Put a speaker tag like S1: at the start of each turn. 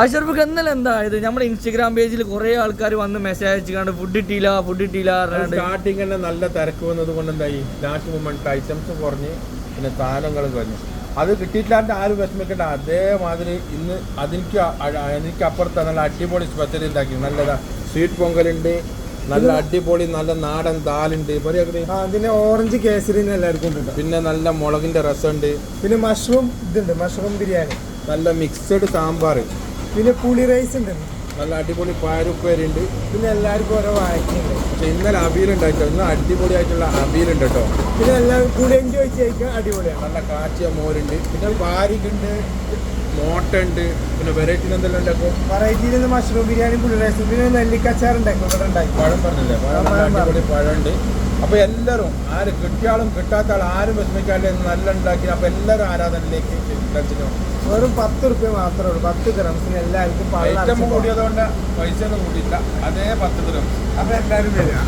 S1: അഷർഫക്ക് ഇന്നലെ എന്തായത്? നമ്മുടെ ഇൻസ്റ്റഗ്രാം പേജിൽ കുറെ ആൾക്കാർ വന്ന് മെസ്സേജ് അയച്ചുകൊണ്ട് ഫുഡ് ഇട്ടില്ല ഫുഡ് ഇട്ടില്ല
S2: സ്റ്റാർട്ടിങ് തന്നെ നല്ല തിരക്ക് വന്നത് കൊണ്ട് എന്തായി? ലാസ്റ്റ് മൊമെന്റ് ഐറ്റംസ് കുറഞ്ഞ് പിന്നെ താരങ്ങൾ കുറഞ്ഞു. അത് കിട്ടിയിട്ടില്ലാണ്ട് ആരും വിഷമിക്കണ്ട. അതേമാതിരി ഇന്ന് അതിനിക്ക് എനിക്ക് അപ്പുറത്ത് നല്ല അടിപൊളി സ്പെഷ്യൽ ഉണ്ടാക്കി നല്ലതാ. സ്വീറ്റ് പൊങ്കലുണ്ട് നല്ല അടിപൊളി നല്ല നാടൻ ദാലുണ്ട്.
S3: പിന്നെ അതിന് ഓറഞ്ച് കേസരി എല്ലാവർക്കും.
S2: പിന്നെ നല്ല മുളകിന്റെ രസമുണ്ട്.
S3: പിന്നെ മഷ്റൂം ഇതുണ്ട് മഷ്റൂം ബിരിയാണി.
S2: നല്ല മിക്സഡ് സാമ്പാർ
S3: പിന്നെ പുളി റൈസ് ഉണ്ട്
S2: നല്ല അടിപൊളി പാരുപ്പേരുണ്ട്
S3: പിന്നെ എല്ലാവർക്കും ഓരോ വായിക്കുന്നുണ്ട്.
S2: പക്ഷെ ഇന്നലെ ഉണ്ടായിട്ടോ ഇന്ന് അടിപൊളിയായിട്ടുള്ള ഉണ്ട് കേട്ടോ.
S3: പിന്നെ എല്ലാവരും കൂടി എൻജോയ് ചെയ്യിക്കാൻ അടിപൊളിയാണ്.
S2: നല്ല കാച്ചിയ മോരുണ്ട്. പിന്നെ പാരിക്കുണ്ട് മോട്ട ഉണ്ട്. പിന്നെ വെറൈറ്റി എന്തെല്ലാം ഉണ്ടാക്കും
S3: വെറൈറ്റിയിൽ നിന്ന് മഷ്റൂം ബിരിയാണി പുളി റൈസ് പിന്നെ നെല്ലിക്കച്ചാർ ഉണ്ടാക്കും ഇവിടെ ഉണ്ടാക്കി
S2: പഴം പറഞ്ഞില്ലേ? പഴം
S3: പഴം
S2: പഴമുണ്ട് അപ്പൊ എല്ലാവരും ആര് കിട്ടിയാളും കിട്ടാത്ത ആൾ ആരും വിഷമിക്കാതെ നല്ല ഉണ്ടാക്കി. അപ്പൊ എല്ലാവരും ആരാധനയിലേക്ക്
S3: വെറും പത്ത് റുപ്യ മാത്രമേ ഉള്ളൂ. പത്ത് ഗ്രാംസിന് എല്ലാവർക്കും.
S2: കൂടിയതുകൊണ്ട് പൈസ ഒന്നും കൂടിയില്ല അതേ പത്ത് ഗ്രാംസ്.
S3: അപ്പൊ എല്ലാവരും വരിക.